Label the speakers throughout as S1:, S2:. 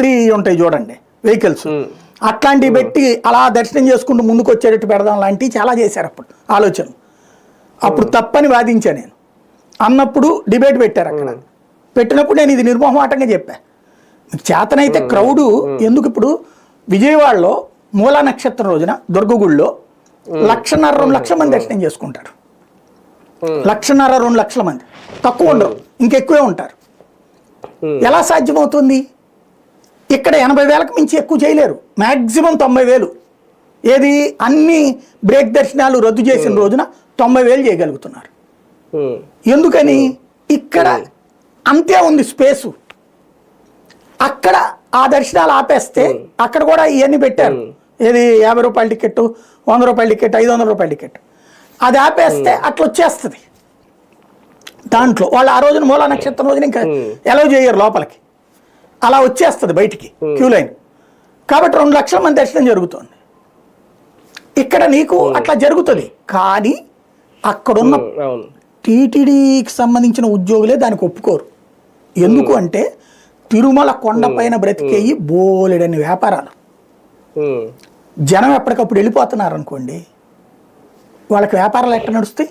S1: Battery ఉంటాయి చూడండి vehicles. అట్లాంటివి పెట్టి అలా దర్శనం చేసుకుంటూ ముందుకు వచ్చేటట్టు పెడదాం లాంటివి చాలా చేశారు అప్పుడు ఆలోచన అప్పుడు తప్పని వాదించా నేను. అన్నప్పుడు డిబేట్ పెట్టారు అక్కడ. పెట్టినప్పుడు నేను ఇది నిర్మోహమాటంగా చెప్పా. చేతనైతే క్రౌడు ఎందుకు ఇప్పుడు విజయవాడలో మూలా నక్షత్రం రోజున దుర్గగుడిలో లక్షన్నర రెండు లక్షల మంది దర్శనం చేసుకుంటారు. లక్షన్నర రెండు లక్షల మంది. తక్కువ ఉండరు ఇంకెక్కువే ఉంటారు. ఎలా సాధ్యమవుతుంది? ఇక్కడ ఎనభై వేలకు మించి ఎక్కువ చేయలేరు. మ్యాక్సిమం తొంభై వేలు. ఏది అన్ని బ్రేక్ దర్శనాలు రద్దు చేసిన రోజున తొంభై వేలు చేయగలుగుతున్నారు. ఎందుకని? ఇక్కడ అంతే ఉంది స్పేసు. అక్కడ ఆ దర్శనాలు ఆపేస్తే అక్కడ కూడా ఇవన్నీ పెట్టారు. ఏది యాభై రూపాయల టికెట్ వంద రూపాయల టికెట్ ఐదు వందల రూపాయల టికెట్ అది ఆపేస్తే అట్లా వచ్చేస్తుంది. దాంట్లో వాళ్ళు ఆ రోజున మూలా నక్షత్రం రోజున ఇంకా ఎలవ్ చేయరు లోపలికి. అలా వచ్చేస్తుంది బయటికి క్యూ లైన్ కాబట్టి రెండు లక్షల మంది దర్శనం జరుగుతుంది. ఇక్కడ నీకు అట్లా జరుగుతుంది. కానీ అక్కడున్న
S2: అవును.
S1: టీటీడీకి సంబంధించిన ఉద్యోగులే దానికి ఒప్పుకోరు. ఎందుకు అంటే తిరుమల కొండపైన బ్రతికేయి బోలెడని వ్యాపారాలు. జనం ఎప్పటికప్పుడు వెళ్ళిపోతున్నారు అనుకోండి వాళ్ళకి వ్యాపారాలు ఎట్ట నడుస్తాయి?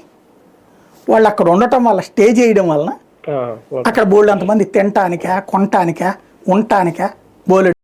S1: వాళ్ళు అక్కడ ఉండటం వల్ల స్టే చేయడం వలన
S2: ఓకే.
S1: అక్కడ బోల్డ్ అంతమంది తినటానికా కొనటానికా ఉండటానికా బోలెడు